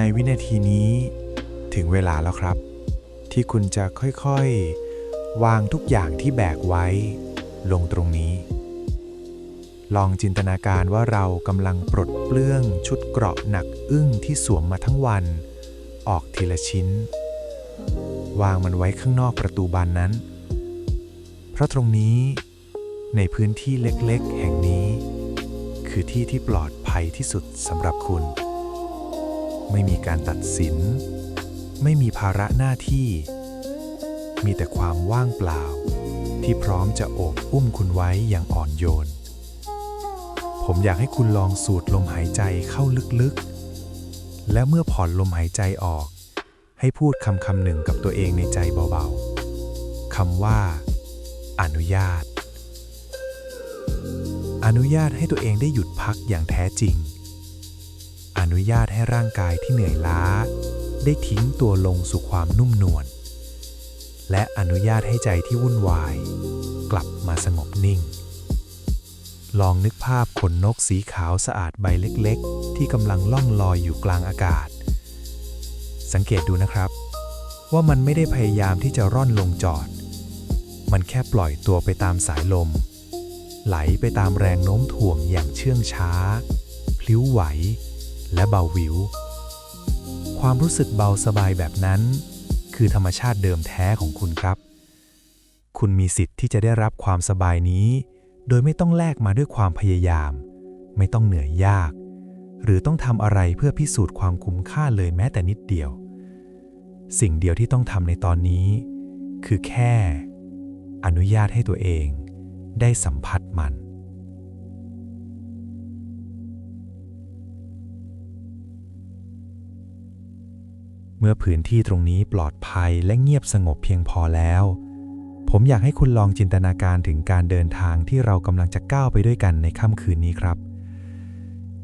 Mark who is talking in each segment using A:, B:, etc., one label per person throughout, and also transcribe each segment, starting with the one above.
A: ในวินาทีนี้ถึงเวลาแล้วครับ ที่คุณจะค่อยๆ วางทุกอย่างที่แบกไว้ ลงตรงนี้ ลองจินตนาการว่าเรากำลังปลดเปลื้องชุดเกราะหนักอึ้งที่สวมมาทั้งวัน ออกทีละชิ้น วางมันไว้ข้างนอกประตูบานนั้น เพราะตรงนี้ในพื้นที่เล็กๆ แห่งนี้ คือที่ที่ปลอดภัยที่สุดสำหรับคุณ ไม่มีการตัดสิน ไม่มีภาระหน้าที่ มีแต่ความว่างเปล่า ที่พร้อมจะโอบอุ้มคุณไว้อย่างอ่อนโยน ผมอยากให้คุณลองสูดลมหายใจเข้าลึกๆ และเมื่อผ่อนลมหายใจออก ให้พูดคำคำหนึ่งกับตัวเองในใจเบาๆคำว่า อนุญาต อนุญาตให้ตัวเองได้หยุดพักอย่างแท้จริง นุญาตให้ร่างกายที่เหนื่อยล้า ได้ทิ้งตัวลงสู่ความนุ่มนวลและอนุญาตให้ใจที่วุ่นวาย กลับมาสงบนิ่ง ลองนึกภาพขนนกสีขาวสะอาดใบเล็กๆ ที่กำลังล่องลอยอยู่กลางอากาศ สังเกตดูนะครับ ว่ามันไม่ได้พยายามที่จะร่อนลงจอด มันแค่ปล่อยตัวไปตามสายลม ไหลไปตามแรงโน้มถ่วงอย่างเชื่องช้า พลิ้วไหว และเบาหวิว ความรู้สึกเบาสบายแบบนั้น คือธรรมชาติเดิมแท้ของคุณครับ คุณมีสิทธิ์ที่จะได้รับความสบายนี้ โดยไม่ต้องแลกมาด้วยความพยายาม ไม่ต้องเหนื่อยยาก หรือต้องทำอะไรเพื่อพิสูจน์ความคุ้มค่าเลยแม้แต่นิดเดียว สิ่งเดียวที่ต้องทำในตอนนี้ คือแค่ อนุญาตให้ตัวเอง ได้สัมผัสมัน เมื่อพื้นที่ตรงนี้ปลอดภัยและเงียบสงบเพียงพอแล้ว ผมอยากให้คุณลองจินตนาการถึงการเดินทางที่เรากำลังจะก้าวไปด้วยกันในค่ำคืนนี้ครับ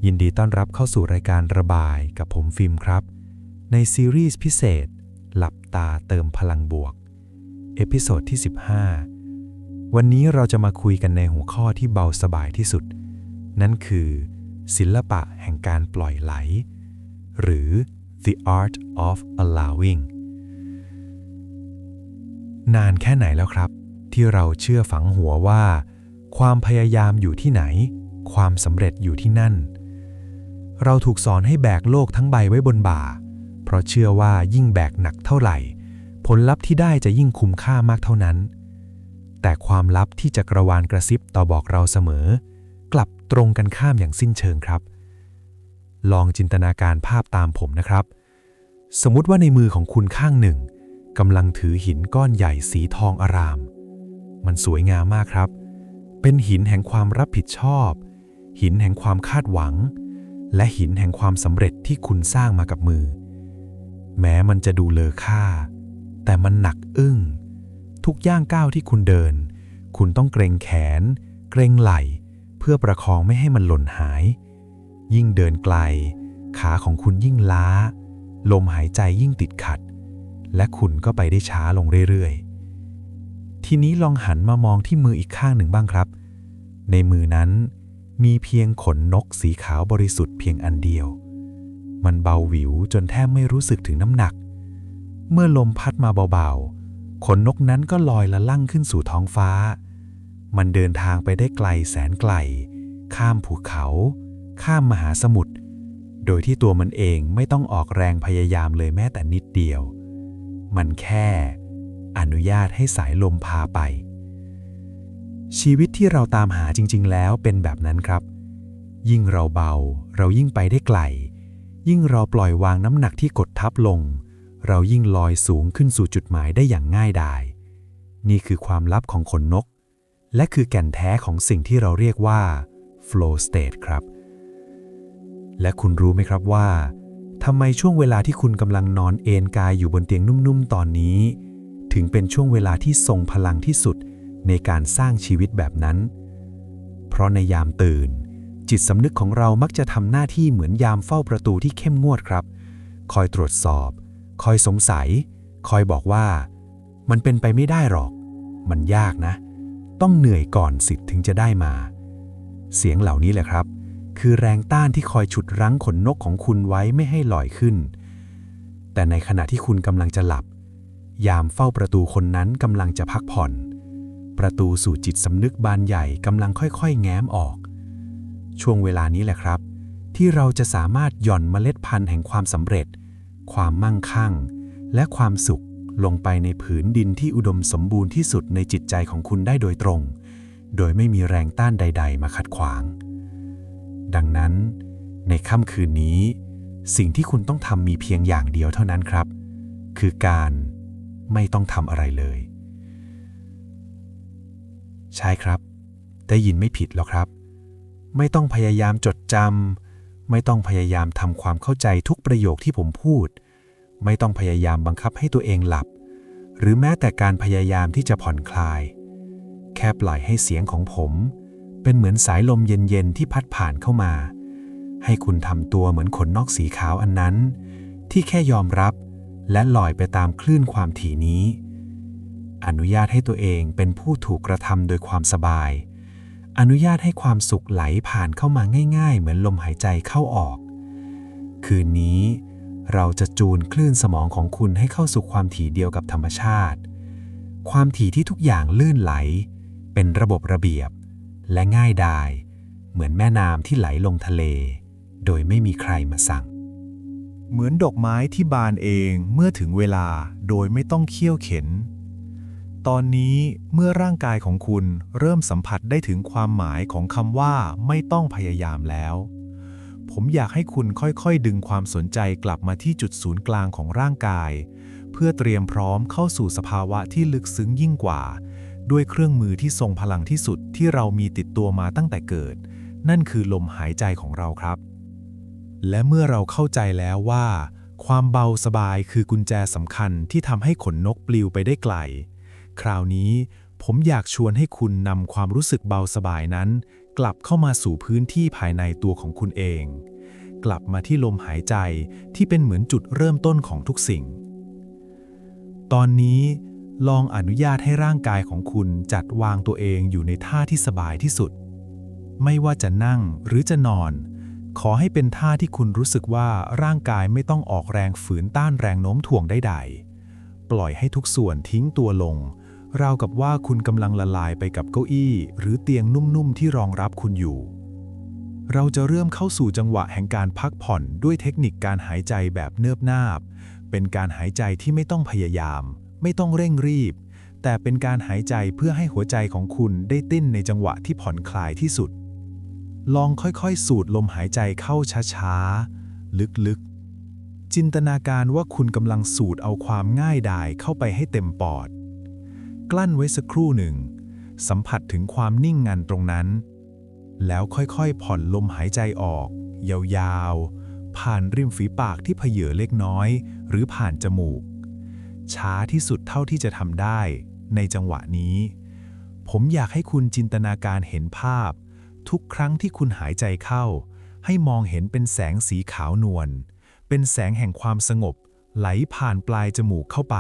A: ยินดีต้อนรับเข้าสู่รายการระบายกับผมฟิล์มครับ ในซีรีส์พิเศษ หลับตาเติมพลังบวก เอพิโซดที่ 15 วันนี้เราจะมาคุยกันในหัวข้อที่เบาสบายที่สุด นั่นคือ ศิลปะแห่งการปล่อยไหล หรือ the art of allowing นานแค่ไหนแล้วครับ ที่เราเชื่อฝังหัวว่า ความพยายามอยู่ที่ไหน ความสำเร็จอยู่ที่นั่น เราถูกสอนให้แบกโลกทั้งใบไว้บนบ่า เพราะเชื่อว่ายิ่งแบกหนักเท่าไหร่ ผลลัพธ์ที่ได้จะยิ่งคุ้มค่ามากเท่านั้น แต่ความลับที่จักรวาลกระซิบต่อบอกเราเสมอ กลับตรงกันข้ามอย่างสิ้นเชิงครับ ลองจินตนาการภาพตามผมนะครับ สมมุติว่าในมือของคุณข้างหนึ่งกำลังถือหินก้อนใหญ่สีทองอาราม มันสวยงามมากครับ เป็นหินแห่งความรับผิดชอบ หินแห่งความคาดหวัง และหินแห่งความสำเร็จที่คุณสร้างมากับมือ แม้มันจะดูเลอค่า แต่มันหนักอึ้ง ทุกย่างก้าวที่คุณเดิน คุณต้องเกรงแขน เกรงไหล่ เพื่อประคองไม่ให้มันหล่นหาย ยิ่งเดินไกล ขาของคุณยิ่งล้า ลมหายใจยิ่งติดขัด และคุณก็ไปได้ช้าลงเรื่อยๆ ทีนี้ลองหันมามองที่มืออีกข้างหนึ่งบ้างครับ ในมือนั้นมีเพียงขนนกสีขาวบริสุทธิ์เพียงอันเดียว มันเบาหวิวจนแทบไม่รู้สึกถึงน้ำหนัก เมื่อลมพัดมาเบาๆ ขนนกนั้นก็ลอยละลั่งขึ้นสู่ท้องฟ้า มันเดินทางไปได้ไกลแสนไกล ข้ามภูเขา ข้ามมหาสมุทรโดยที่ตัวมันเองไม่ต้องออกแรงพยายามเลยแม้แต่นิดเดียว มันแค่อนุญาตให้สายลมพาไป ชีวิตที่เราตามหาจริง ๆ แล้วเป็นแบบนั้นครับ ยิ่งเราเบา เรายิ่งไปได้ไกล ยิ่งเราปล่อยวางน้ำหนักที่กดทับลง เรายิ่งลอยสูงขึ้นสู่จุดหมายได้อย่างง่ายดาย นี่คือความลับของขนนก และคือแก่นแท้ของสิ่งที่เราเรียกว่า flow state ครับ และคุณรู้ไหมครับว่าทำไมช่วงเวลาที่คุณกำลังนอนเอนกายอยู่บนเตียงนุ่มๆตอนนี้ ถึงเป็นช่วงเวลาที่ทรงพลังที่สุดในการสร้างชีวิตแบบนั้น เพราะในยามตื่น จิตสำนึกของเรามักจะทำหน้าที่เหมือนยามเฝ้าประตูที่เข้มงวดครับ คอยตรวจสอบ คอยสงสัย คอยบอกว่า มันเป็นไปไม่ได้หรอก มันยากนะ ต้องเหนื่อยก่อนสิทธิ์ถึงจะได้มา เสียงเหล่านี้แหละครับ คือแรงต้านที่คอยฉุดรั้งขนนกของคุณไว้ไม่ให้ลอยขึ้น แต่ในขณะที่คุณกำลังจะหลับ ยามเฝ้าประตูคนนั้นกำลังจะพักผ่อน ประตูสู่จิตสำนึกบานใหญ่กำลังค่อยๆ แง้มออก ช่วงเวลานี้แหละครับ ที่เราจะสามารถหย่อนเมล็ดพันธุ์แห่งความสำเร็จ ความมั่งคั่ง และความสุขลงไปในผืนดินที่อุดมสมบูรณ์ที่สุดในจิตใจของคุณได้โดยตรง โดยไม่มีแรงต้านใด ๆ มาขัดขวาง ดังนั้น ในค่ำคืนนี้ สิ่งที่คุณต้องทำมีเพียงอย่างเดียวเท่านั้นครับ คือการไม่ต้องทำอะไรเลย ใช่ครับ ได้ยินไม่ผิดแล้วครับ ไม่ต้องพยายามจดจำไม่ต้องพยายามทำความเข้าใจทุกประโยคที่ผมพูด ไม่ต้องพยายามบังคับให้ตัวเองหลับ หรือแม้แต่การพยายามที่จะผ่อนคลาย แค่ปล่อยให้เสียงของผม เป็นเหมือนสายลมเย็นๆที่พัดผ่านเข้ามา ให้คุณทำตัวเหมือนขนนอกสีขาวอันนั้น ที่แค่ยอมรับและลอยไปตามคลื่นความถี่นี้ อนุญาตให้ตัวเองเป็นผู้ถูกกระทำโดยความสบาย อนุญาตให้ความสุขไหลผ่านเข้ามาง่ายๆ เหมือนลมหายใจเข้าออก คืนนี้เราจะจูนคลื่นสมองของคุณให้เข้าสู่ความถี่เดียวกับธรรมชาติ ความถี่ที่ทุกอย่างลื่นไหล เป็นระบบระเบียบ และง่ายดาย เหมือนแม่น้ำที่ไหลลงทะเล โดยไม่มีใครมาสั่ง
B: เหมือนดอกไม้ที่บานเองเมื่อถึงเวลาโดยไม่ต้องเคี่ยวเข็น ตอนนี้เมื่อร่างกายของคุณเริ่มสัมผัสได้ถึงความหมายของคำว่าไม่ต้องพยายามแล้ว ผมอยากให้คุณค่อยๆ ดึงความสนใจกลับมาที่จุดศูนย์กลางของร่างกาย เพื่อเตรียมพร้อมเข้าสู่สภาวะที่ลึกซึ้งยิ่งกว่า ด้วยเครื่องมือที่ทรงพลังที่สุดที่เรามีติดตัวมาตั้งแต่เกิด นั่นคือลมหายใจของเราครับ และเมื่อเราเข้าใจแล้วว่า ความเบาสบายคือกุญแจสำคัญที่ทำให้ขนนกปลิวไปได้ไกล คราวนี้ผมอยากชวนให้คุณนำความรู้สึกเบาสบายนั้น กลับเข้ามาสู่พื้นที่ภายในตัวของคุณเอง กลับมาที่ลมหายใจที่เป็นเหมือนจุดเริ่มต้นของทุกสิ่ง ตอนนี้ ลองอนุญาตให้ร่างกายของคุณจัดวางตัวเองอยู่ในท่าที่สบายที่สุด ไม่ว่าจะนั่งหรือจะนอน ขอให้เป็นท่าที่คุณรู้สึกว่าร่างกายไม่ต้องออกแรงฝืนต้านแรงโน้มถ่วงใดๆ ปล่อยให้ทุกส่วนทิ้งตัวลง ราวกับว่าคุณกำลังละลายไปกับเก้าอี้ หรือเตียงนุ่มๆที่รองรับคุณอยู่ เราจะเริ่มเข้าสู่จังหวะแห่งการพักผ่อนด้วยเทคนิคการหายใจแบบเนิบนาบ เป็นการหายใจที่ไม่ต้องพยายาม ไม่ต้องเร่งรีบ แต่เป็นการหายใจเพื่อให้หัวใจของคุณได้ติ้นในจังหวะที่ผ่อนคลายที่สุด ลองค่อยๆ สูดลมหายใจเข้าช้าๆ ลึกๆ จินตนาการว่าคุณกำลังสูดเอาความง่ายดายเข้าไปให้เต็มปอด กลั้นไว้สักครู่หนึ่ง สัมผัสถึงความนิ่งงันตรงนั้น แล้วค่อยๆ ผ่อนลมหายใจออก ยาวๆ ผ่านริมฝีปากที่เพเยอเล็กน้อย หรือผ่านจมูก ช้าที่สุดเท่าที่จะทำได้ ในจังหวะนี้ ผมอยากให้คุณจินตนาการเห็นภาพ ทุกครั้งที่คุณหายใจเข้า ให้มองเห็นเป็นแสงสีขาวนวลเป็นแสงแห่งความสงบ ไหลผ่านปลายจมูกเข้าไป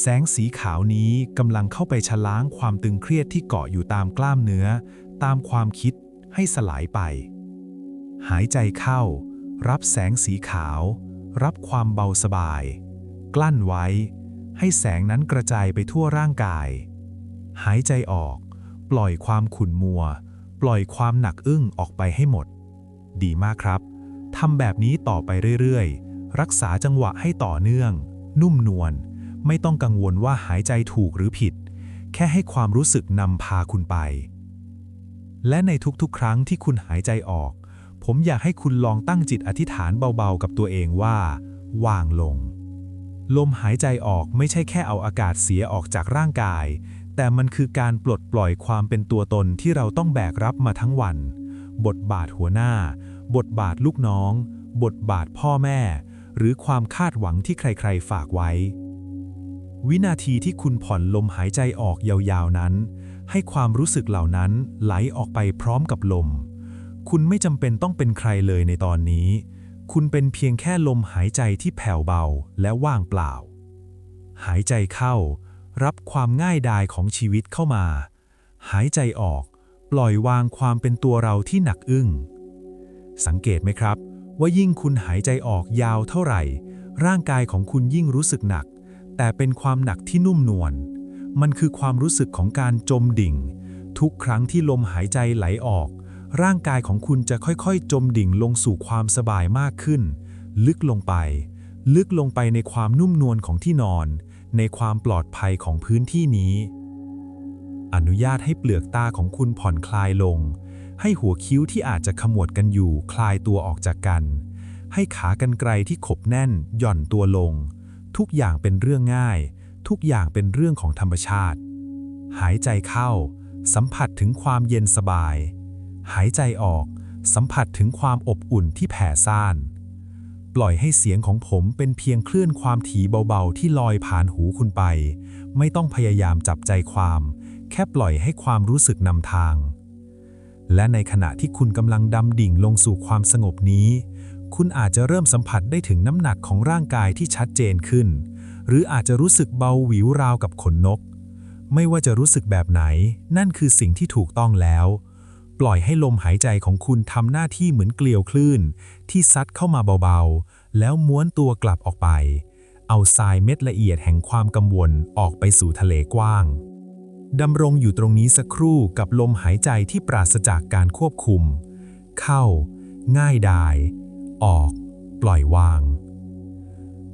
B: แสงสีขาวนี้กำลังเข้าไปชะล้างความตึงเครียดที่เกาะอยู่ตามกล้ามเนื้อ ตามความคิดให้สลายไป หายใจเข้า รับแสงสีขาว รับความเบาสบาย กลั้นไว้ ให้แสงนั้นกระจายไปทั่วร่างกาย หายใจออก ปล่อยความขุ่นมัว ปล่อยความหนักอึ้งออกไปให้หมด ดีมากครับทำแบบนี้ต่อไปเรื่อยๆ รักษาจังหวะให้ต่อเนื่อง นุ่มนวลไม่ต้องกังวลว่าหายใจถูกหรือผิด แค่ให้ความรู้สึกนำพาคุณไป และในทุกๆ ครั้งที่คุณหายใจออก ผมอยากให้คุณลองตั้งจิตอธิษฐานเบาๆ กับตัวเองว่า วางลง ลมหายใจออกไม่ใช่แค่เอาอากาศเสียออกจากร่างกาย แต่มันคือการปลดปล่อยความเป็นตัวตนที่เราต้องแบกรับมาทั้งวัน บทบาทหัวหน้า บทบาทลูกน้อง บทบาทพ่อแม่ หรือความคาดหวังที่ใครๆฝากไว้ วินาทีที่คุณผ่อนลมหายใจออกยาวๆนั้น ให้ความรู้สึกเหล่านั้นไหลออกไปพร้อมกับลม คุณไม่จำเป็นต้องเป็นใครเลยในตอนนี้ คุณเป็นเพียงแค่ลมหายใจที่แผ่วเบาและว่างเปล่า หายใจเข้า รับความง่ายดายของชีวิตเข้ามา หายใจออก ปล่อยวางความเป็นตัวเราที่หนักอึ้ง สังเกตไหมครับ ว่ายิ่งคุณหายใจออกยาวเท่าไหร่ ร่างกายของคุณยิ่งรู้สึกหนัก แต่เป็นความหนักที่นุ่มนวล มันคือความรู้สึกของการจมดิ่ง ทุกครั้งที่ลมหายใจไหลออก ร่างกายของคุณจะค่อยๆ จมดิ่งลงสู่ความสบายมากขึ้น ลึกลงไป ลึกลงไปในความนุ่มนวลของที่นอน ในความปลอดภัยของพื้นที่นี้ อนุญาตให้เปลือกตาของคุณผ่อนคลายลง ให้หัวคิ้วที่อาจจะขมวดกันอยู่คลายตัวออกจากกัน ให้ขากรรไกรที่ขบแน่น หย่อนตัวลง ทุกอย่างเป็นเรื่องง่าย ทุกอย่างเป็นเรื่องของธรรมชาติ หายใจเข้า สัมผัสถึงความเย็นสบาย หายใจออก สัมผัสถึงความอบอุ่นที่แผ่ซ่าน ปล่อยให้เสียงของผมเป็นเพียงคลื่นความถี่เบาๆ ที่ลอยผ่านหูคุณไป ไม่ต้องพยายามจับใจความ แค่ปล่อยให้ความรู้สึกนำทาง และในขณะที่คุณกำลังดำดิ่งลงสู่ความสงบนี้ คุณอาจจะเริ่มสัมผัสได้ถึงน้ำหนักของร่างกายที่ชัดเจนขึ้น หรืออาจจะรู้สึกเบาหวิวราวกับขนนก ไม่ว่าจะรู้สึกแบบไหน นั่นคือสิ่งที่ถูกต้องแล้ว ปล่อยให้ลมหายใจของคุณทำหน้าที่เหมือนเกลียวคลื่น ที่ซัดเข้ามาเบาๆ แล้วม้วนตัวกลับออกไป เอาทรายเม็ดละเอียดแห่งความกังวลออกไปสู่ทะเลกว้างดำรงอยู่ตรงนี้สักครู่กับลมหายใจที่ปราศจากการควบคุม เข้า ง่ายดาย ออก ปล่อยวาง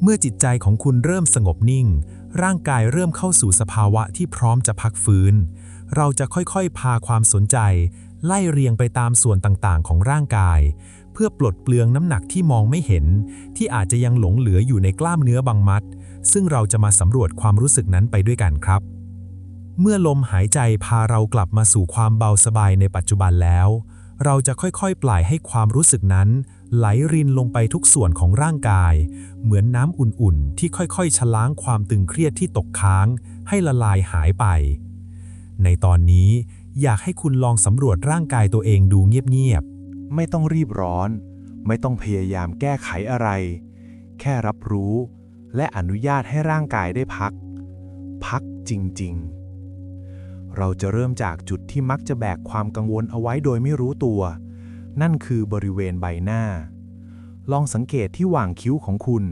B: เมื่อจิตใจของคุณเริ่มสงบนิ่ง ร่างกายเริ่มเข้าสู่สภาวะที่พร้อมจะพักฟื้น เราจะค่อยๆ พาความสนใจ ไล่เรียงไปตามส่วนต่างๆ ของร่างกาย เพื่อปลดเปลืองน้ำหนักที่มองไม่เห็น ที่อาจจะยังหลงเหลืออยู่ในกล้ามเนื้อบางมัด ซึ่งเราจะมาสำรวจความรู้สึกนั้นไปด้วยกันครับ เมื่อลมหายใจพาเรากลับมาสู่ความเบาสบายในปัจจุบันแล้ว เราจะค่อยๆ ปล่อยให้ความรู้สึกนั้น ไหลรินลงไปทุกส่วนของร่างกาย เหมือนน้ำอุ่นๆ ที่ค่อยๆชะล้างความตึงเครียดที่ตกค้าง ให้ละลายหายไป ในตอนนี้ อยากให้คุณลองสำรวจร่างกายตัวเองดูเงียบๆ
C: ไม่ต้องรีบร้อน ไม่ต้องพยายามแก้ไขอะไร แค่รับรู้ และอนุญาตให้ร่างกายได้พัก พักจริงๆ เราจะเริ่มจากจุดที่มักจะแบกความกังวลเอาไว้โดยไม่รู้ตัว นั่นคือบริเวณใบหน้า ลองสังเกตที่หว่างคิ้วของคุณ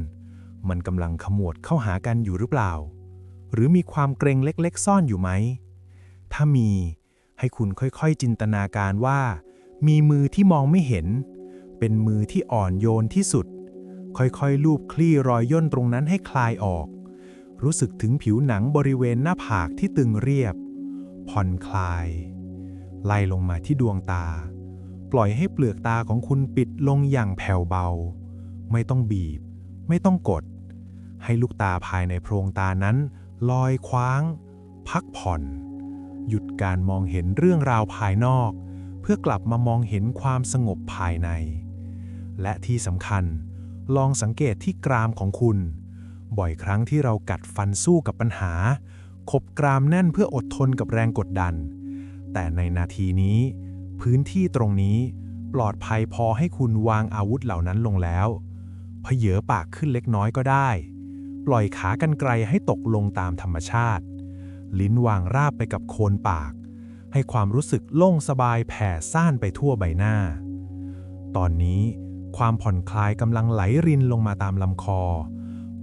C: มันกำลังขมวดเข้าหากันอยู่หรือเปล่า หรือมีความเกรงเล็กๆ ซ่อนอยู่ไหม ถ้ามี ให้คุณค่อยๆจินตนาการว่า มีมือที่มองไม่เห็น เป็นมือที่อ่อนโยนที่สุด ค่อยๆลูบคลี่รอยย่นตรงนั้นให้คลายออก รู้สึกถึงผิวหนังบริเวณหน้าผากที่ตึงเรียบ ผ่อนคลาย ไล่ลงมาที่ดวงตา ปล่อยให้เปลือกตาของคุณปิดลงอย่างแผ่วเบา ไม่ต้องบีบ ไม่ต้องกด ให้ลูกตาภายในโพรงตานั้น ลอยคว้าง พักผ่อน หยุดการมองเห็นเรื่องราวภายนอก เพื่อกลับมามองเห็นความสงบภายใน และที่สำคัญ ลองสังเกตที่กรามของคุณ บ่อยครั้งที่เรากัดฟันสู้กับปัญหา ขบกรามแน่นเพื่ออดทนกับแรงกดดัน แต่ในนาทีนี้ พื้นที่ตรงนี้ปลอดภัยพอให้คุณวางอาวุธเหล่านั้นลงแล้วเพเยอปากขึ้นเล็กน้อยก็ได้ ปล่อยขากรรไกรให้ตกลงตามธรรมชาติ ลิ้นวางราบไปกับโคนปาก ให้ความรู้สึกโล่งสบายแผ่ซ่านไปทั่วใบหน้า ตอนนี้ความผ่อนคลายกำลังไหลรินลงมาตามลำคอ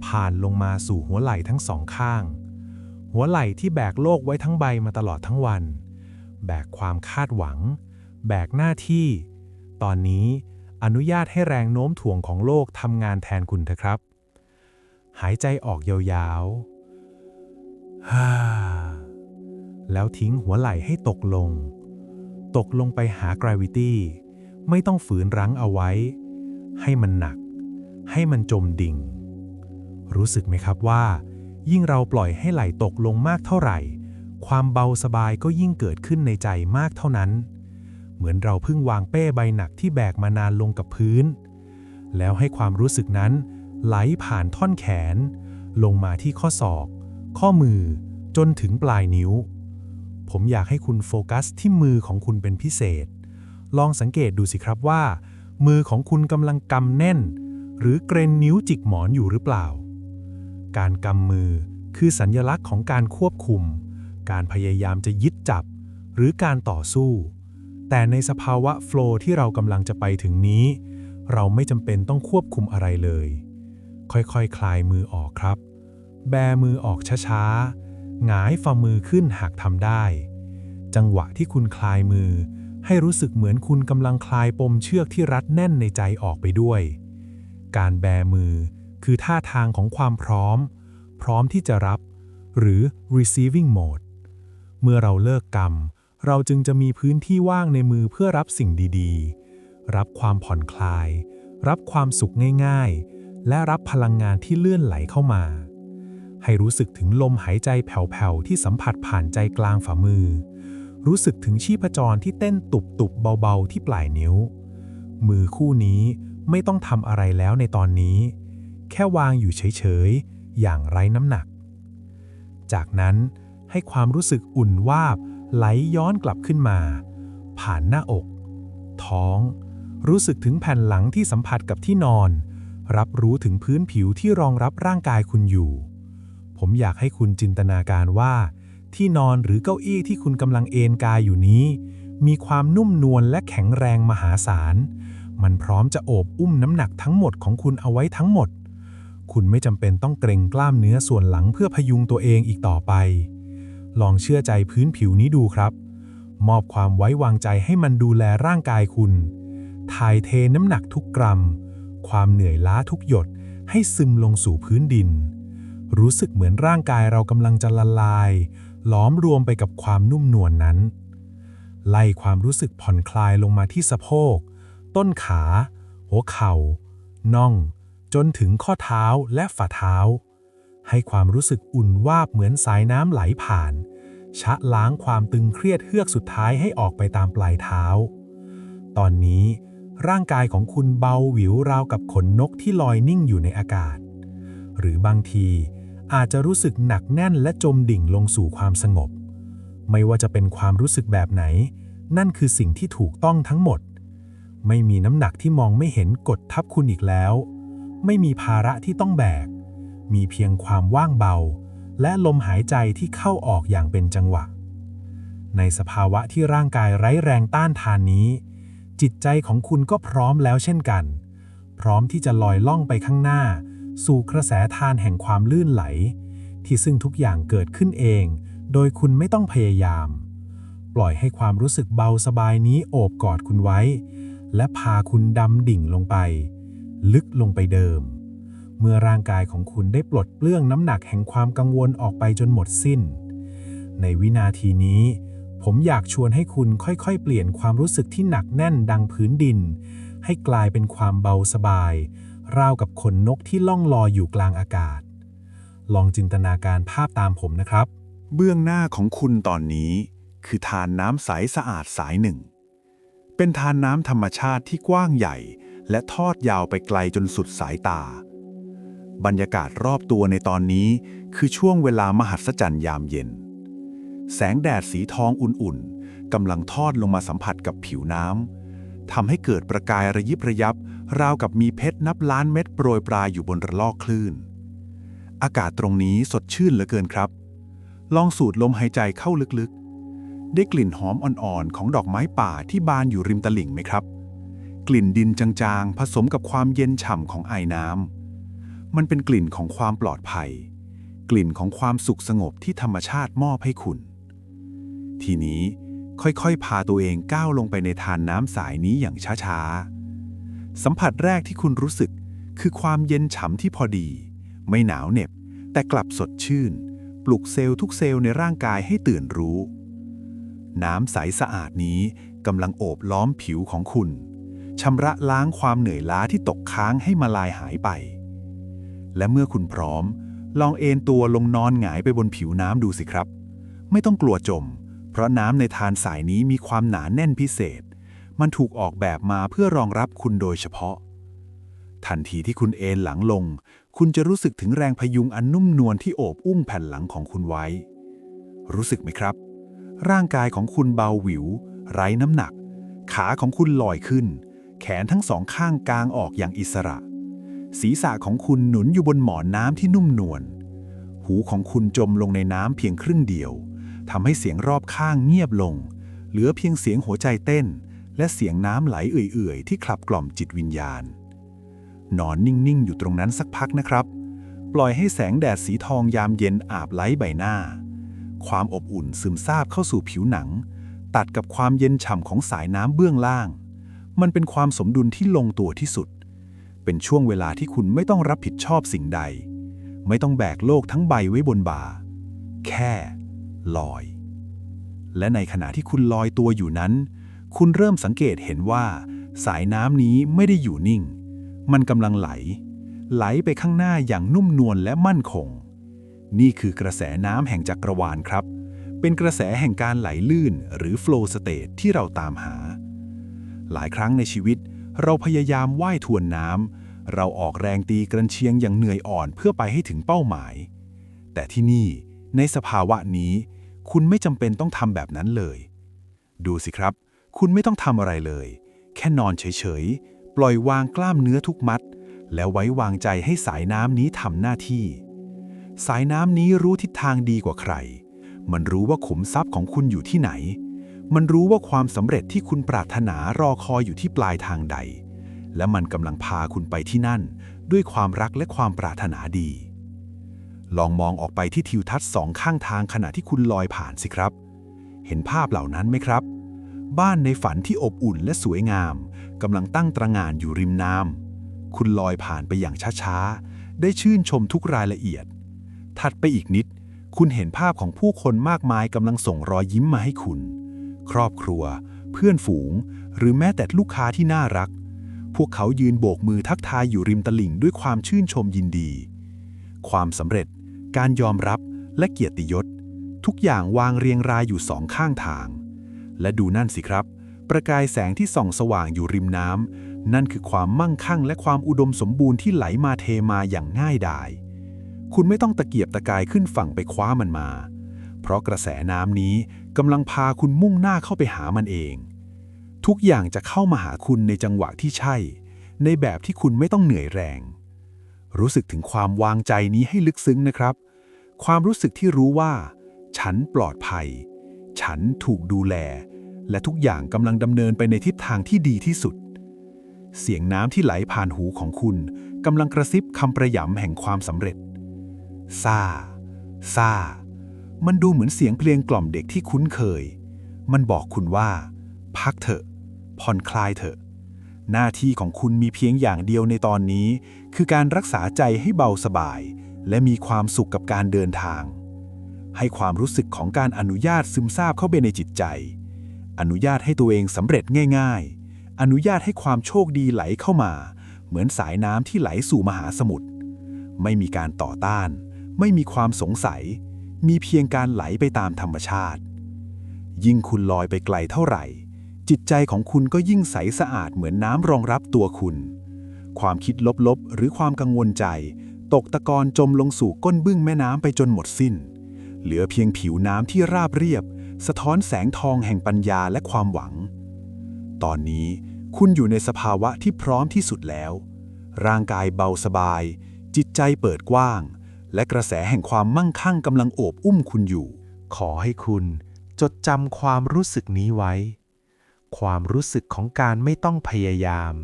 C: ผ่านลงมาสู่หัวไหล่ทั้งสองข้าง หัวไหล่ที่แบกโลกไว้ทั้งใบมาตลอดทั้งวัน แบกความคาดหวัง แบกหน้าที่ ตอนนี้อนุญาตให้แรงโน้มถ่วงของโลกทำงานแทนคุณเถอะครับ หายใจออกยาวๆ ฮ่า แล้วทิ้งหัวไหล่ให้ตกลง ตกลงไปหากราวิตี้ ไม่ต้องฝืนรั้งเอาไว้ ให้มันหนัก ให้มันจมดิ่ง รู้สึกไหมครับว่า ยิ่งเราปล่อยให้ไหล่ตกลงมากเท่าไหร่ ความเบาสบายก็ยิ่งเกิดขึ้นในใจมากเท่านั้น เหมือนเราเพิ่งวางเป้ใบหนักที่แบกมานานลงกับพื้น แล้วให้ความรู้สึกนั้น ไหลผ่านท่อนแขน ลงมาที่ข้อศอก ข้อมือจนถึงปลายนิ้ว ผมอยากให้คุณโฟกัสที่มือของคุณเป็นพิเศษ ลองสังเกตดูสิครับว่า มือของคุณกำลังกำแน่น หรือเกรงนิ้วจิกหมอนอยู่หรือเปล่า การกำมือคือสัญญลักษณ์ของการควบคุม การพยายามจะยึดจับ หรือการต่อสู้ แต่ในสภาวะโฟล์ที่เรากำลังจะไปถึงนี้ เราไม่จำเป็นต้องควบคุมอะไรเลย
A: ค่อยๆคคลายมือออกครับ แบมือออกช้าๆ หงายฝ่ามือขึ้นหากทำได้ จังหวะที่คุณคลายมือ ให้รู้สึกเหมือนคุณกำลังคลายปมเชือกที่รัดแน่นในใจออกไปด้วย การแบมือคือท่าทางของความพร้อม พร้อมที่จะรับ หรือ receiving mode เมื่อเราเลิกกรรม เราจึงจะมีพื้นที่ว่างในมือเพื่อรับสิ่งดีๆ รับความผ่อนคลาย รับความสุขง่ายๆ และรับพลังงานที่เลื่อนไหลเข้ามา ให้รู้สึกถึงลมหายใจแผ่วๆที่สัมผัสผ่านใจกลางฝ่ามือ รู้สึกถึงชีพจรที่เต้นตุบๆเบาๆที่ปลายนิ้ว มือคู่นี้ไม่ต้องทำอะไรแล้วในตอนนี้ แค่วางอยู่เฉยๆ อย่างไร้น้ำหนัก จากนั้นให้ความรู้สึกอุ่นวาบไหลย้อนกลับขึ้นมา ผ่านหน้าอก ท้อง รู้สึกถึงแผ่นหลังที่สัมผัสกับที่นอน รับรู้ถึงพื้นผิวที่รองรับร่างกายคุณอยู่ ผมอยากให้คุณจินตนาการว่า ที่นอนหรือเก้าอี้ที่คุณกำลังเอนกายอยู่นี้ มีความนุ่มนวลและแข็งแรงมหาศาล มันพร้อมจะโอบอุ้มน้ำหนักทั้งหมดของคุณเอาไว้ทั้งหมด คุณไม่จำเป็นต้องเกรงกล้ามเนื้อส่วนหลังเพื่อพยุงตัวเองอีกต่อไป ลองเชื่อใจพื้นผิวนี้ดูครับ มอบความไว้วางใจให้มันดูแลร่างกายคุณ ถ่ายเทน้ำหนักทุกกรัม ความเหนื่อยล้าทุกหยดให้ซึมลงสู่พื้นดิน รู้สึกเหมือนร่างกายเรากำลังจะละลาย ล้อมรวมไปกับความนุ่มนวลนนั้น ไล่ความรู้สึกผ่อนคลายลงมาที่สะโพก ต้นขา หัวเข่า น่อง จนถึงข้อเท้าและฝ่าเท้า ให้ความรู้สึกอุ่นวาบเหมือนสายน้ำไหลผ่าน ชะล้างความตึงเครียดเฮือกสุดท้ายให้ออกไปตามปลายเท้า ตอนนี้ร่างกายของคุณเบาหวิวราวกับขนนกที่ลอยนิ่งอยู่ในอากาศ หรือบางที อาจจะรู้สึกหนักแน่นและจมดิ่งลงสู่ความสงบ ไม่ว่าจะเป็นความรู้สึกแบบไหน นั่นคือสิ่งที่ถูกต้องทั้งหมด ไม่มีน้ำหนักที่มองไม่เห็นกดทับคุณอีกแล้ว ไม่มีภาระที่ต้องแบก มีเพียงความว่างเบา และลมหายใจที่เข้าออกอย่างเป็นจังหวะ ในสภาวะที่ร่างกายไร้แรงต้านทานนี้ จิตใจของคุณก็พร้อมแล้วเช่นกัน พร้อมที่จะลอยล่องไปข้างหน้า สู่กระแสทานแห่งความลื่นไหล ที่ซึ่งทุกอย่างเกิดขึ้นเอง โดยคุณไม่ต้องพยายาม ปล่อยให้ความรู้สึกเบาสบายนี้โอบกอดคุณไว้ และพาคุณดำดิ่งลงไป ลึกลงไปเดิม เมื่อร่างกายของคุณได้ปลดเปลื้องน้ำหนักแห่งความกังวลออกไปจนหมดสิ้น ในวินาทีนี้ผมอยากชวนให้คุณค่อยๆ เปลี่ยนความรู้สึกที่หนักแน่นดังพื้นดิน ให้กลายเป็นความเบาสบาย ราวกับขนนกที่ล่องลอยอยู่กลางอากาศ ลองจินตนาการภาพตามผมนะครับ
B: เบื้องหน้าของคุณตอนนี้ คือทานน้ำใสสะอาดสายหนึ่ง เป็นทานน้ำธรรมชาติที่กว้างใหญ่ และทอดยาวไปไกลจนสุดสายตา บรรยากาศรอบตัวในตอนนี้คือช่วงเวลามหัศจรรย์ยามเย็น แสงแดดสีทองอุ่นๆกำลังทอดลงมาสัมผัสกับผิวน้ำทำให้เกิดประกายระยิบระยับ ราวกับมีเพชรนับล้านเม็ดโปรยปลายอยู่บนระลอกคลื่น อากาศตรงนี้สดชื่นเหลือเกินครับ ลองสูดลมหายใจเข้าลึกๆ ได้กลิ่นหอมอ่อนๆ ของดอกไม้ป่าที่บานอยู่ริมตลิ่งไหมครับ กลิ่นดินจางๆ ผสมกับความเย็นฉ่ำของไอน้ำ มันเป็นกลิ่นของความปลอดภัย กลิ่นของความสุขสงบที่ธรรมชาติมอบให้คุณ ทีนี้ค่อยๆ พาตัวเองก้าวลงไปในทานน้ำสายนี้อย่างช้าๆ สัมผัสแรกที่คุณรู้สึก คือความเย็นฉ่ำที่พอดี ไม่หนาวเหน็บ แต่กลับสดชื่น ปลุกเซลล์ทุกเซลล์ในร่างกายให้ตื่นรู้ น้ำใสสะอาดนี้กำลังโอบล้อมผิวของคุณชำระล้างความเหนื่อยล้าที่ตกค้างให้มาลายหายไป และเมื่อคุณพร้อม ลองเอนตัวลงนอนหงายไปบนผิวน้ำดูสิครับ ไม่ต้องกลัวจม เพราะน้ำในทานสายนี้มีความหนาแน่นพิเศษ มันถูกออกแบบมาเพื่อรองรับคุณโดยเฉพาะ ทันทีที่คุณเอนหลังลง คุณจะรู้สึกถึงแรงพยุงอันนุ่มนวลที่โอบอุ้มแผ่นหลังของคุณไว้ รู้สึกไหมครับ ร่างกายของคุณเบาหวิว ไร้น้ำหนัก ขาของคุณลอยขึ้น แขนทั้งสองข้างกางออกอย่างอิสระ ศีรษะของคุณหนุนอยู่บนหมอนน้ำที่นุ่มนวล หูของคุณจมลงในน้ำเพียงครึ่งเดียวทำให้เสียงรอบข้างเงียบลง เหลือเพียงเสียงหัวใจเต้น และเสียงน้ำไหลเอื่อยๆ ที่ขับกล่อมจิตวิญญาณ นอนนิ่งๆ อยู่ตรงนั้นสักพักนะครับ ปล่อยให้แสงแดดสีทองยามเย็นอาบไล้ใบหน้า ความอบอุ่นซึมซาบเข้าสู่ผิวหนัง ตัดกับความเย็นฉ่ำของสายน้ำเบื้องล่าง มันเป็นความสมดุลที่ลงตัวที่สุด เป็นช่วงเวลาที่คุณไม่ต้องรับผิดชอบสิ่งใด ไม่ต้องแบกโลกทั้งใบไว้บนบ่า แค่ ลอย และในขณะที่คุณลอยตัวอยู่นั้น คุณเริ่มสังเกตเห็นว่า สายน้ำนี้ไม่ได้อยู่นิ่ง มันกำลังไหล ไหลไปข้างหน้าอย่างนุ่มนวลและมั่นคง นี่คือกระแสน้ำแห่งจักรวาลครับ เป็นกระแสแห่งการไหลลื่นหรือ flow state ที่เราตามหา หลายครั้งในชีวิต เราพยายามว่ายทวนน้ำเราออกแรงตีกระเชียงอย่างเหนื่อยอ่อนเพื่อไปให้ถึงเป้าหมาย แต่ที่นี่ในสภาวะนี้ คุณไม่จำเป็นต้องทำแบบนั้นเลย ดูสิครับ คุณไม่ต้องทำอะไรเลย แค่นอนเฉยๆ ปล่อยวางกล้ามเนื้อทุกมัด แล้วไว้วางใจให้สายน้ำนี้ทำหน้าที่ สายน้ำนี้รู้ทิศทางดีกว่าใคร มันรู้ว่าขุมทรัพย์ของคุณอยู่ที่ไหน มันรู้ว่าความสำเร็จที่คุณปรารถนารอคอยอยู่ที่ปลายทางใด และมันกำลังพาคุณไปที่นั่น ด้วยความรักและความปรารถนาดี ลองมองออกไปที่ทิวทัศน์สองข้างทางขณะที่คุณลอยผ่านสิครับ เห็นภาพเหล่านั้นไหมครับ บ้านในฝันที่อบอุ่นและสวยงามกำลังตั้งตระงานอยู่ริมน้ำคุณลอยผ่านไปอย่างช้าๆ ได้ชื่นชมทุกรายละเอียด ถัดไปอีกนิด คุณเห็นภาพของผู้คนมากมายกำลังส่งรอยยิ้มมาให้คุณ ครอบครัว เพื่อนฝูง หรือแม้แต่ลูกค้าที่น่ารัก พวกเขายืนโบกมือทักทายอยู่ริมตลิ่งด้วยความชื่นชมยินดี ความสำเร็จ การยอมรับและเกียรติยศ ทุกอย่างวางเรียงรายอยู่สองข้างทาง และดูนั่นสิครับ ประกายแสงที่ส่องสว่างอยู่ริมน้ำนั่นคือความมั่งคั่งและความอุดมสมบูรณ์ที่ไหลมาเทมาอย่างง่ายดาย คุณไม่ต้องตะเกียบตะกายขึ้นฝั่งไปคว้ามันมา เพราะกระแสน้ำนี้กำลังพาคุณมุ่งหน้าเข้าไปหามันเอง ทุกอย่างจะเข้ามาหาคุณในจังหวะที่ใช่ ในแบบที่คุณไม่ต้องเหนื่อยแรง รู้สึกถึงความวางใจนี้ให้ลึกซึ้งนะครับ ความรู้สึกที่รู้ว่า ฉันปลอดภัย ฉันถูกดูแล และทุกอย่างกำลังดำเนินไปในทิศทางที่ดีที่สุด เสียงน้ำที่ไหลผ่านหูของคุณกำลังกระซิบคำประยำแห่งความสำเร็จซาซามันดูเหมือนเสียงเพลงกล่อมเด็กที่คุ้นเคย มันบอกคุณว่า พักเถอะ ผ่อนคลายเถอะ หน้าที่ของคุณมีเพียงอย่างเดียวในตอนนี้ คือการรักษาใจให้เบาสบาย และมีความสุขกับการเดินทาง ให้ความรู้สึกของการอนุญาตซึมซาบเข้าไปในจิตใจ อนุญาตให้ตัวเองสำเร็จง่าย ๆ อนุญาตให้ความโชคดีไหลเข้ามา เหมือนสายน้ำที่ไหลสู่มหาสมุทรไม่มีการต่อต้าน ไม่มีความสงสัย มีเพียงการไหลไปตามธรรมชาติ ยิ่งคุณลอยไปไกลเท่าไหร่ จิตใจของคุณก็ยิ่งใสสะอาดเหมือนน้ำรองรับตัวคุณ ความคิดลบๆ หรือความกังวลใจ ตกตะกอนจมลงสู่ก้นบึ้งแม่น้ำไปจนหมดสิ้น เหลือเพียงผิวน้ำที่ราบเรียบ สะท้อนแสงทองแห่งปัญญาและความหวัง ตอนนี้คุณอยู่ในสภาวะที่พร้อมที่สุดแล้ว ร่างกายเบาสบาย จิตใจเปิดกว้าง และกระแสแห่งความมั่งคั่งกำลังโอบอุ้มคุณอยู่
C: ขอให้คุณจดจำความรู้สึกนี้ไว้ ความรู้สึกของการไม่ต้องพยายาม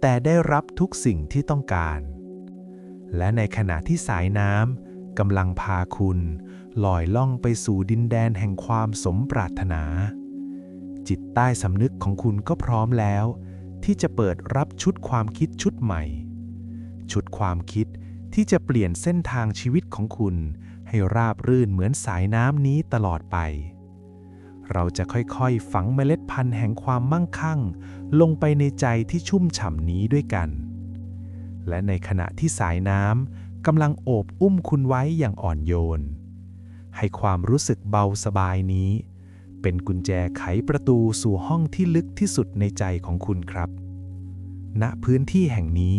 C: แต่ได้รับทุกสิ่งที่ต้องการ และในขณะที่สายน้ำกำลังพาคุณ ลอยล่องไปสู่ดินแดนแห่งความสมปรารถนา จิตใต้สำนึกของคุณก็พร้อมแล้ว ที่จะเปิดรับชุดความคิดชุดใหม่ ชุดความคิดที่จะเปลี่ยนเส้นทางชีวิตของคุณ ให้ราบรื่นเหมือนสายน้ำนี้ตลอดไป เราจะค่อยๆ ฝังเมล็ดพันธุ์แห่งความมั่งคั่ง ลงไปในใจที่ชุ่มฉ่ำนี้ด้วยกัน และในขณะที่สายน้ำกำลังโอบอุ้มคุณไว้อย่างอ่อนโยน ให้ความรู้สึกเบาสบายนี้ เป็นกุญแจไขประตูสู่ห้องที่ลึกที่สุดในใจของคุณครับ ณพื้นที่แห่งนี้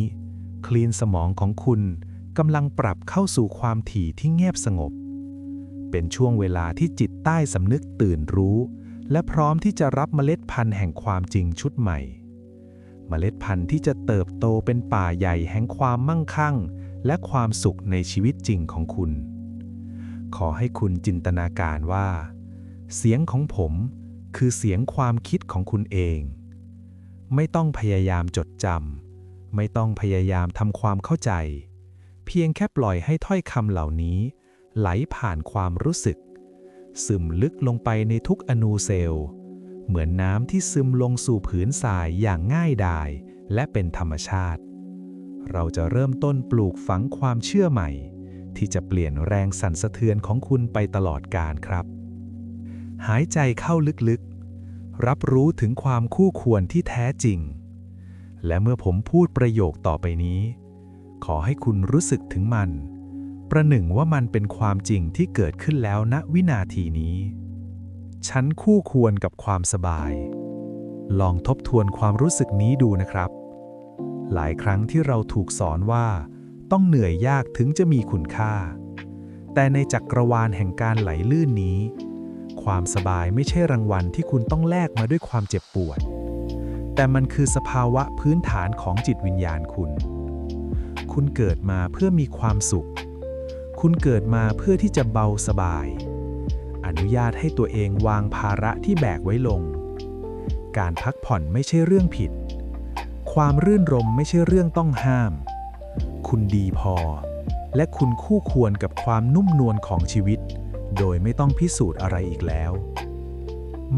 C: คลีนสมองของคุณกำลังปรับเข้าสู่ความถี่ที่เงียบสงบ เป็นช่วงเวลาที่จิตใต้สำนึกตื่นรู้ และพร้อมที่จะรับเมล็ดพันธุ์แห่งความจริงชุดใหม่ เมล็ดพันธุ์ที่จะเติบโตเป็นป่าใหญ่แห่งความมั่งคั่ง และความสุขในชีวิตจริงของคุณ ขอให้คุณจินตนาการว่า เสียงของผมคือเสียงความคิดของคุณเอง ไม่ต้องพยายามจดจำไม่ต้องพยายามทำความเข้าใจ เพียงแค่ปล่อยให้ถ้อยคำเหล่านี้ ไหลผ่านความรู้สึก ซึมลึกลงไปในทุกอนูเซลล์ เหมือนน้ำที่ซึมลงสู่ผืนทรายอย่างง่ายดายและเป็นธรรมชาติ เราจะเริ่มต้นปลูกฝังความเชื่อใหม่ ที่จะเปลี่ยนแรงสั่นสะเทือนของคุณไปตลอดกาลครับ หายใจเข้าลึกๆ รับรู้ถึงความคู่ควรที่แท้จริง และเมื่อผมพูดประโยคต่อไปนี้ ขอให้คุณรู้สึกถึงมัน ประหนึ่งว่ามันเป็นความจริงที่เกิดขึ้นแล้วณวินาทีนี้ ฉันคู่ควรกับความสบาย ลองทบทวนความรู้สึกนี้ดูนะครับ หลายครั้งที่เราถูกสอนว่า ต้องเหนื่อยยากถึงจะมีคุณค่า แต่ในจักรวาลแห่งการไหลลื่นนี้ ความสบายไม่ใช่รางวัลที่คุณต้องแลกมาด้วยความเจ็บปวด แต่มันคือสภาวะพื้นฐานของจิตวิญญาณคุณ คุณเกิดมาเพื่อมีความสุข คุณเกิดมาเพื่อที่จะเบาสบาย อนุญาตให้ตัวเองวางภาระที่แบกไว้ลง การพักผ่อนไม่ใช่เรื่องผิด ความรื่นรมไม่ใช่เรื่องต้องห้าม คุณดีพอ และคุณคู่ควรกับความนุ่มนวลของชีวิต โดยไม่ต้องพิสูจน์อะไรอีกแล้ว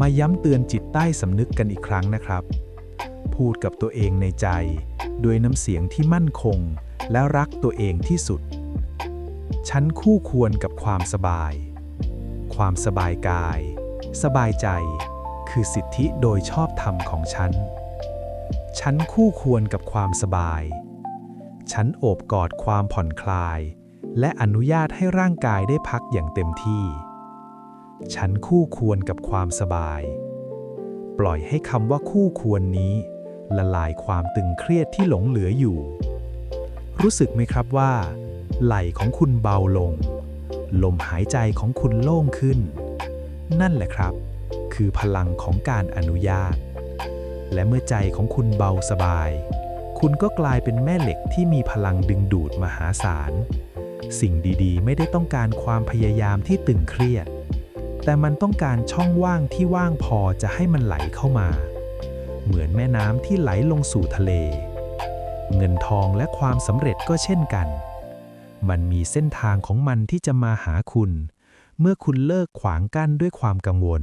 C: มาย้ำเตือนจิตใต้สำนึกกันอีกครั้งนะครับ พูดกับตัวเองในใจโดยน้ำเสียงที่มั่นคง และรักตัวเองที่สุด ฉันคู่ควรกับความสบาย ความสบายกาย สบายใจ คือสิทธิโดยชอบธรรมของฉัน ฉันคู่ควรกับความสบาย ฉันโอบกอดความผ่อนคลาย และอนุญาตให้ร่างกายได้พักอย่างเต็มที่ ฉันคู่ควรกับความสบาย ปล่อยให้คำว่าคู่ควรนี้ ละลายความตึงเครียดที่หลงเหลืออยู่ รู้สึกไหมครับว่า ไหล่ของคุณเบาลง ลมหายใจของคุณโล่งขึ้น นั่นแหละครับ คือพลังของการอนุญาต และเมื่อใจของคุณเบาสบาย คุณก็กลายเป็นแม่เหล็กที่มีพลังดึงดูดมหาศาล สิ่งดีๆ ไม่ได้ต้องการความพยายามที่ตึงเครียด แต่มันต้องการช่องว่างที่ว่างพอจะให้มันไหลเข้ามา เหมือนแม่น้ำที่ไหลลงสู่ทะเล เงินทองและความสำเร็จก็เช่นกัน มันมีเส้นทางของมันที่จะมาหาคุณ เมื่อคุณเลิกขวางกั้นด้วยความกังวล